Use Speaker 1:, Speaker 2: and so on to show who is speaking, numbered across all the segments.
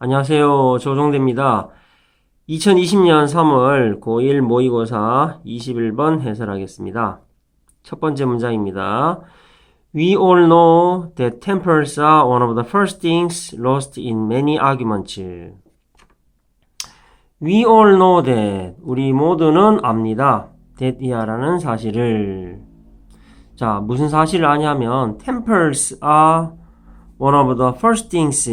Speaker 1: 안녕하세요. 조종대입니다. 2020년 3월 고1 모의고사 21번 해설하겠습니다. 첫 번째 문장입니다. We all know that tempers are one of the first things lost in many arguments. We all know that 우리 모두는 압니다. that이야라는 사실을 자 무슨 사실을 아냐면 tempers are one of the first things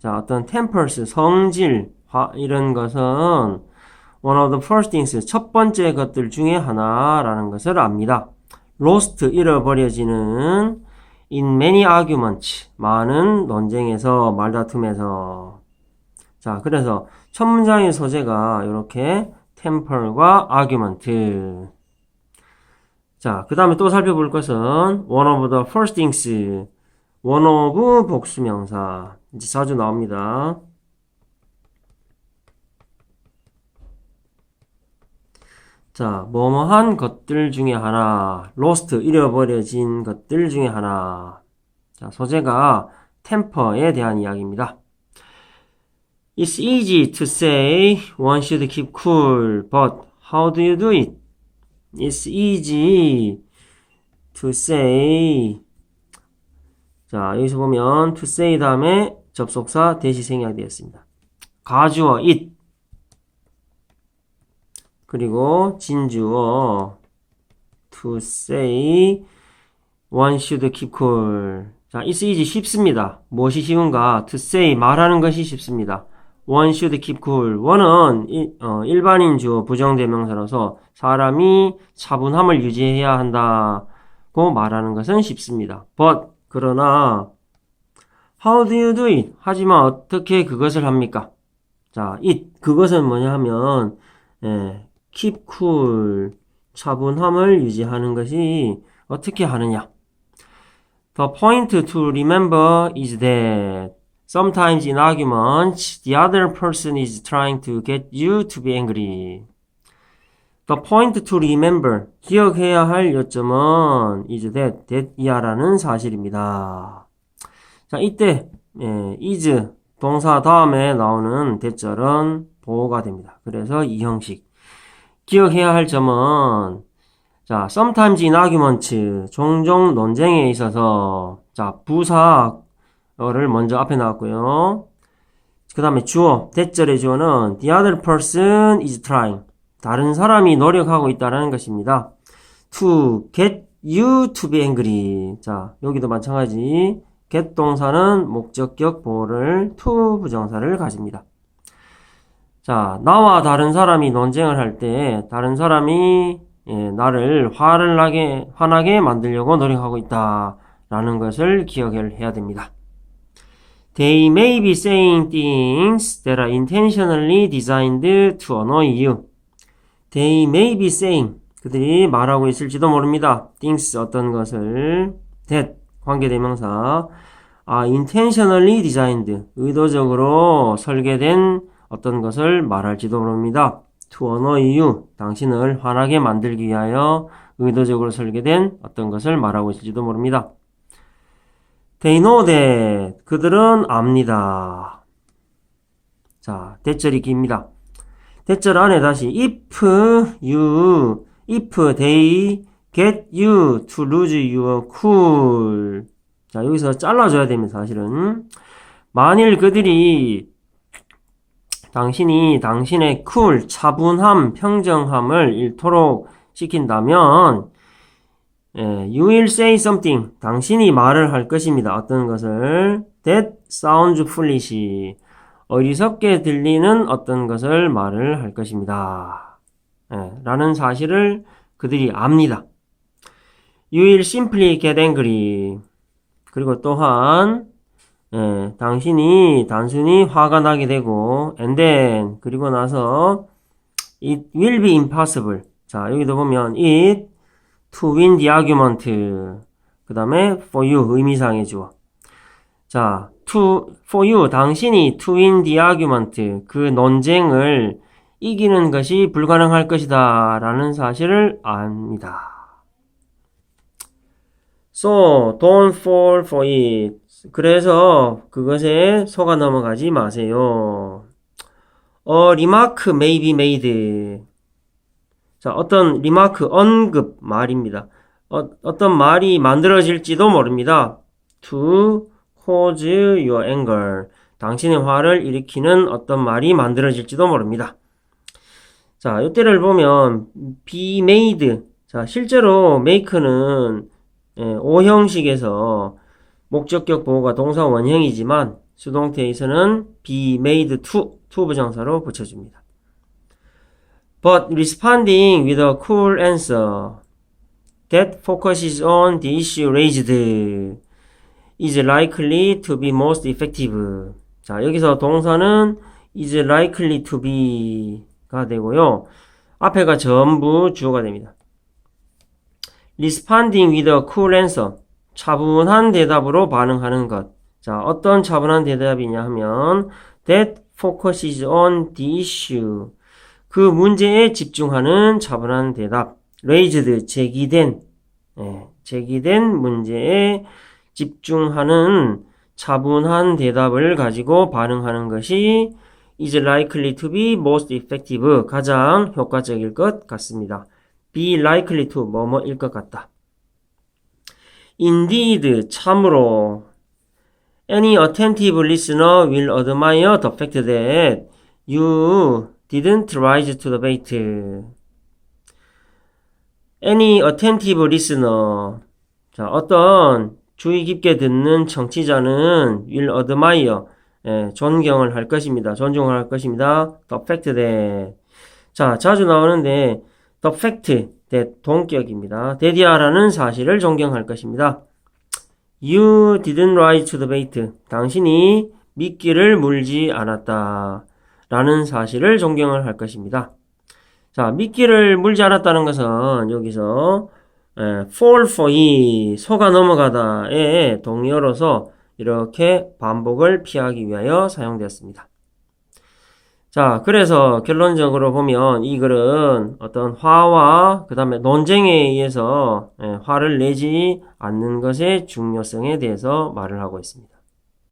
Speaker 1: 자 어떤 tempers 성질 화 이런 것은 one of the first things 첫 번째 것들 중에 하나라는 것을 압니다. lost 잃어버려지는 in many arguments 많은 논쟁에서 말다툼에서 자 그래서 첫 문장의 소재가 이렇게 temper과 argument 자, 그 다음에 또 살펴볼 것은 one of the first things one of 복수명사 이제 자주 나옵니다. 자, 뭐뭐한 것들 중에 하나 lost 잃어버려진 것들 중에 하나 자, 소재가 temper에 대한 이야기입니다. It's easy to say one should keep cool, but how do you do it? It's easy to say. 자, 여기서 보면 to say 다음에 접속사 대시 생략 되었습니다. 가주어 it. 그리고 진주어 to say one should keep cool. 자, it's easy 쉽습니다. 무엇이 쉬운가? to say 말하는 것이 쉽습니다. one should keep cool. one은 일, 어, 일반인 주어 부정대명사로서 사람이 차분함을 유지해야 한다고 말하는 것은 쉽습니다. but 그러나 how do you do it? 하지만 어떻게 그것을 합니까? 자, it 그것은 뭐냐 하면 예, keep cool 차분함을 유지하는 것이 어떻게 하느냐? The point to remember is that sometimes in arguments the other person is trying to get you to be angry. The point to remember 기억해야 할 요점은 is that that이야라는 사실입니다. 자 이때 예, is 동사 다음에 나오는 대절은 보호가 됩니다. 그래서 이 형식 기억해야 할 점은 자 sometimes in arguments 종종 논쟁에 있어서 자 부사를 먼저 앞에 나왔고요. 그 다음에 주어 대절의 주어는 the other person is trying 다른 사람이 노력하고 있다는 것입니다. To get you to be angry. 자, 여기도 마찬가지. Get 동사는 목적격 보호를 to 부정사를 가집니다. 자, 나와 다른 사람이 논쟁을 할 때 다른 사람이 예, 나를 화를 나게 화나게 만들려고 노력하고 있다라는 것을 기억을 해야 됩니다. They may be saying things that are intentionally designed to annoy you. They may be saying 그들이 말하고 있을지도 모릅니다. things 어떤 것을 that 관계대명사 아 intentionally designed 의도적으로 설계된 어떤 것을 말할지도 모릅니다. to annoy you 당신을 화나게 만들기 위하여 의도적으로 설계된 어떤 것을 말하고 있을지도 모릅니다. They know that 그들은 압니다. 자 대절이 깁니다. 대절 안에 다시 if you if they get you to lose your cool. 자 여기서 잘라줘야 됩니다 사실은. 만일 그들이 당신이 당신의 cool 차분함 평정함을 잃도록 시킨다면 예, you will say something. 당신이 말을 할 것입니다. 어떤 것을? That sounds foolish. 어리석게 들리는 어떤 것을 말을 할 것입니다. 예, 라는 사실을 그들이 압니다. You will simply get angry. 그리고 또한 예, 당신이 단순히 화가 나게 되고 and then 그리고 나서 it will be impossible. 자 여기도 보면 it to win the argument 그 다음에 for you 의미상의 주어. 자 to for you 당신이 to win the argument 그 논쟁을 이기는 것이 불가능할 것이다라는 사실을 압니다. So don't fall for it. 그래서 그것에 속아 넘어가지 마세요. A remark may be made. 자, 어떤 리마크, 언급 말입니다. 어, 어떤 말이 만들어질지도 모릅니다. To cause your anger. 당신의 화를 일으키는 어떤 말이 만들어질지도 모릅니다. 자, 이때를 보면 be made. 자, 실제로 make는 예, 오형식에서 목적격 보호가 동사 원형이지만 수동태에서는 be made to, to 부정사로 붙여줍니다. But responding with a cool answer that focuses on the issue raised is likely to be most effective. 자, 여기서 동사는 is likely to be가 되고요. 앞에가 전부 주어가 됩니다. Responding with a cool answer. 차분한 대답으로 반응하는 것. 자, 어떤 차분한 대답이냐 하면 that focuses on the issue. 그 문제에 집중하는 차분한 대답. raised, 제기된, 예, 제기된 문제에 집중하는 차분한 대답을 가지고 반응하는 것이 is likely to be most effective. 가장 효과적일 것 같습니다. Be likely to 뭐뭐일 것 같다. Indeed, 참으로 any attentive listener will admire the fact that you didn't rise to the bait. Any attentive listener. 자, 어떤 주의 깊게 듣는 청취자는 will admire. 예, 존경을 할 것입니다. 존중을 할 것입니다. The fact that. 자, 자주 나오는데, the fact that 동격입니다. 데디아라는 사실을 존경할 것입니다. You didn't rise to the bait. 당신이 미끼를 물지 않았다. 라는 사실을 존경을 할 것입니다. 자, 미끼를 물지 않았다는 것은 여기서 에, fall for it, 속아 넘어가다의 동의어로서 이렇게 반복을 피하기 위하여 사용되었습니다. 자, 그래서 결론적으로 보면 이 글은 어떤 화와 그 다음에 논쟁에 의해서 에, 화를 내지 않는 것의 중요성에 대해서 말을 하고 있습니다.